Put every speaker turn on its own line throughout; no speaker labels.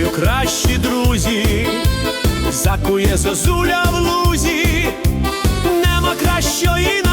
тобою кращі друзі, закує зозуля в лузі, нема кращої.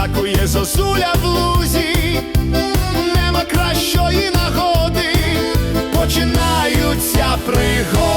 Скакує зозуля в лузі, нема кращої нагоди, починаються пригоди.